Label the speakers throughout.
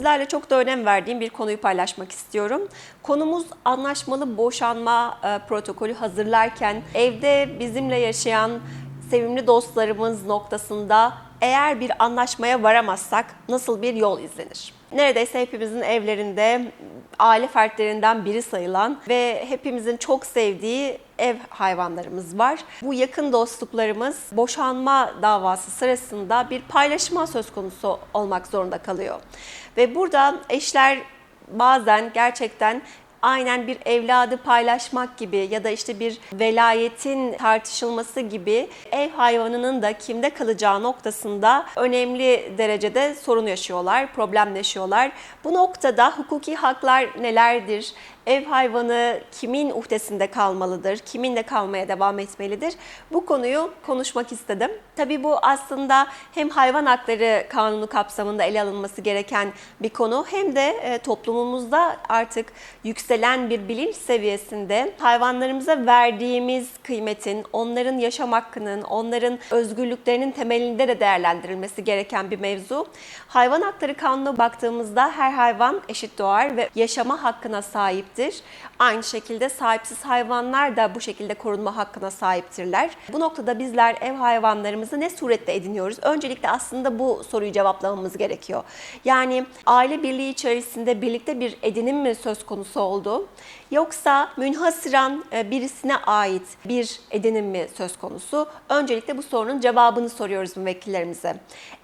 Speaker 1: sizlerle çok da önem verdiğim bir konuyu paylaşmak istiyorum. Konumuz anlaşmalı boşanma e, protokolü hazırlarken evde bizimle yaşayan sevimli dostlarımız noktasında eğer bir anlaşmaya varamazsak nasıl bir yol izlenir? Neredeyse hepimizin evlerinde aile fertlerinden biri sayılan ve hepimizin çok sevdiği ev hayvanlarımız var. Bu yakın dostluklarımız boşanma davası sırasında bir paylaşma söz konusu olmak zorunda kalıyor. Ve burada eşler bazen gerçekten aynen bir evladı paylaşmak gibi ya da işte bir velayetin tartışılması gibi ev hayvanının da kimde kalacağı noktasında önemli derecede sorun yaşıyorlar, problem yaşıyorlar. Bu noktada hukuki haklar nelerdir? Ev hayvanı kimin uhdesinde kalmalıdır? Kiminle kalmaya devam etmelidir? Bu konuyu konuşmak istedim. Tabii bu aslında hem hayvan hakları kanunu kapsamında ele alınması gereken bir konu hem de e, toplumumuzda artık yükselen bir bilinç seviyesinde hayvanlarımıza verdiğimiz kıymetin, onların yaşam hakkının, onların özgürlüklerinin temelinde de değerlendirilmesi gereken bir mevzu. Hayvan hakları kanununa baktığımızda her hayvan eşit doğar ve yaşama hakkına sahiptir. Aynı şekilde sahipsiz hayvanlar da bu şekilde korunma hakkına sahiptirler. Bu noktada bizler ev hayvanlarımızı ne surette ediniyoruz? Öncelikle aslında bu soruyu cevaplamamız gerekiyor. Yani aile birliği içerisinde birlikte bir edinim mi söz konusu oldu? Yoksa münhasıran e, birisine ait bir edinim mi söz konusu? Öncelikle bu sorunun cevabını soruyoruz müvekkillerimize.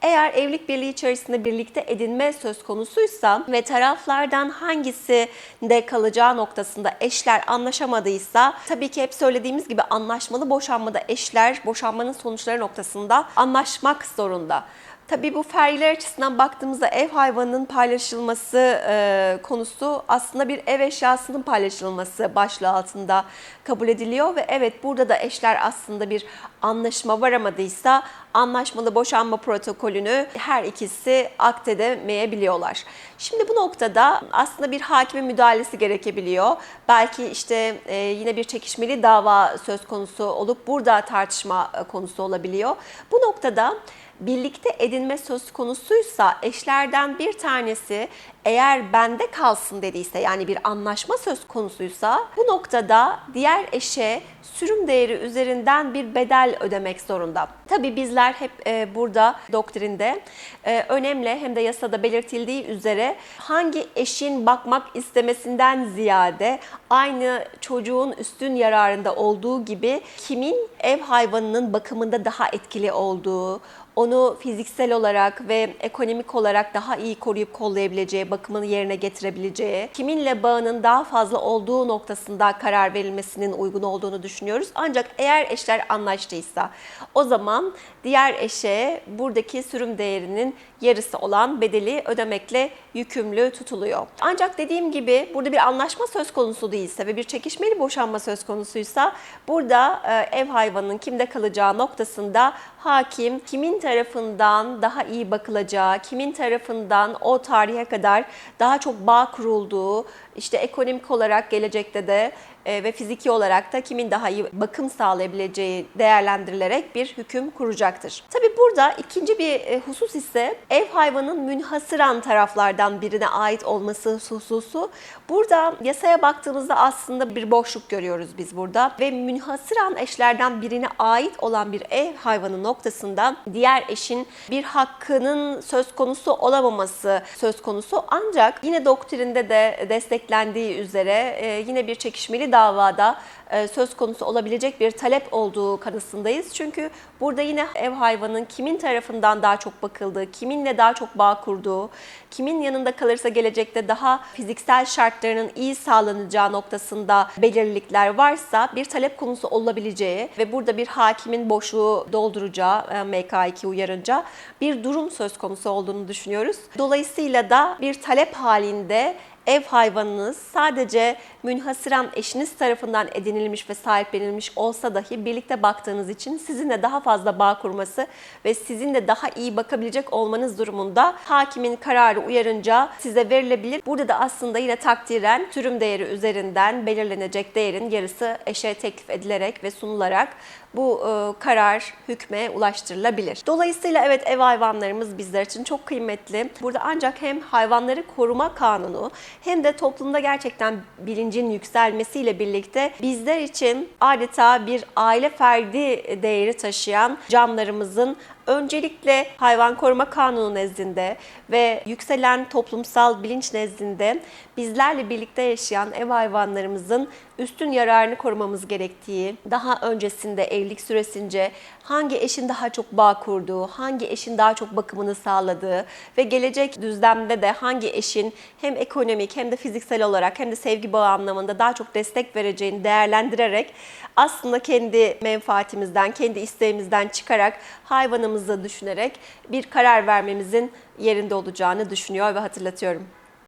Speaker 1: Eğer evlilik birliği içerisinde birlikte edinme söz konusuysa ve taraflardan hangisi de kalacağı noktasında eşler anlaşamadıysa tabii ki hep söylediğimiz gibi anlaşmalı boşanmada eşler boşanmanın sonuçları noktasında anlaşmak zorunda. Tabii bu fergiler açısından baktığımızda ev hayvanının paylaşılması e, konusu aslında bir ev eşyasının paylaşılması başlığı altında kabul ediliyor ve evet burada da eşler aslında bir anlaşma varamadıysa anlaşmalı boşanma protokolünü her ikisi aktedemeyebiliyorlar. Şimdi bu noktada aslında bir hakimin müdahalesi gerekebiliyor. Belki işte e, yine bir çekişmeli dava söz konusu olup burada tartışma e, konusu olabiliyor. Bu noktada birlikte edinme söz konusuysa eşlerden bir tanesi eğer bende kalsın dediyse yani bir anlaşma söz konusuysa bu noktada diğer eşe sürüm değeri üzerinden bir bedel ödemek zorunda. Tabii bizler hep e, burada doktrinde e, önemli hem de yasada belirtildiği üzere hangi eşin bakmak istemesinden ziyade aynı çocuğun üstün yararında olduğu gibi kimin ev hayvanının bakımında daha etkili olduğu, onu fiziksel olarak ve ekonomik olarak daha iyi koruyup kollayabileceği, bakımını yerine getirebileceği, kiminle bağının daha fazla olduğu noktasında karar verilmesinin uygun olduğunu düşünüyoruz. Ancak eğer eşler anlaştıysa o zaman diğer eşe buradaki sürüm değerinin yarısı olan bedeli ödemekle yükümlü tutuluyor. Ancak dediğim gibi burada bir anlaşma söz konusu değilse ve bir çekişmeli boşanma söz konusuysa burada e, ev hayvanının kimde kalacağı noktasında hakim kimin tarafından daha iyi bakılacağı, kimin tarafından o tarihe kadar daha çok bağ kurulduğu, işte ekonomik olarak gelecekte de ve fiziki olarak da kimin daha iyi bakım sağlayabileceği değerlendirilerek bir hüküm kuracaktır. Tabi burada ikinci bir e, husus ise ev hayvanın münhasıran taraflardan birine ait olması hususu. Burada yasaya baktığımızda aslında bir boşluk görüyoruz biz burada ve münhasıran eşlerden birine ait olan bir ev hayvanı noktasında diğer eşin bir hakkının söz konusu olamaması söz konusu ancak yine doktrinde de desteklendiği üzere e, yine bir çekişmeli davada e, söz konusu olabilecek bir talep olduğu kanısındayız. Çünkü burada yine ev hayvanın kimin tarafından daha çok bakıldığı, kiminle daha çok bağ kurduğu, kimin yanında kalırsa gelecekte daha fiziksel şartlarının iyi sağlanacağı noktasında belirlilikler varsa bir talep konusu olabileceği ve burada bir hakimin boşluğu dolduracağı e, MK2 uyarınca bir durum söz konusu olduğunu düşünüyoruz. Dolayısıyla da bir talep halinde ev hayvanınız sadece münhasıran eşiniz tarafından edinilebilir edinilmiş ve sahiplenilmiş olsa dahi birlikte baktığınız için sizinle daha fazla bağ kurması ve sizinle daha iyi bakabilecek olmanız durumunda hakimin kararı uyarınca size verilebilir. Burada da aslında yine takdiren sürüm değeri üzerinden belirlenecek değerin yarısı eşe teklif edilerek ve sunularak bu e, karar hükme ulaştırılabilir. Dolayısıyla evet ev hayvanlarımız bizler için çok kıymetli. Burada ancak hem hayvanları koruma kanunu hem de toplumda gerçekten bilincin yükselmesiyle birlikte bizler için adeta bir aile ferdi değeri taşıyan canlarımızın öncelikle hayvan koruma kanunu nezdinde ve yükselen toplumsal bilinç nezdinde bizlerle birlikte yaşayan ev hayvanlarımızın üstün yararını korumamız gerektiği, daha öncesinde evlilik süresince hangi eşin daha çok bağ kurduğu, hangi eşin daha çok bakımını sağladığı ve gelecek düzlemde de hangi eşin hem ekonomik hem de fiziksel olarak hem de sevgi bağı anlamında daha çok destek vereceğini değerlendirerek aslında kendi menfaatimizden, kendi isteğimizden çıkarak hayvanımızı düşünerek bir karar vermemizin yerinde olacağını düşünüyor ve hatırlatıyorum.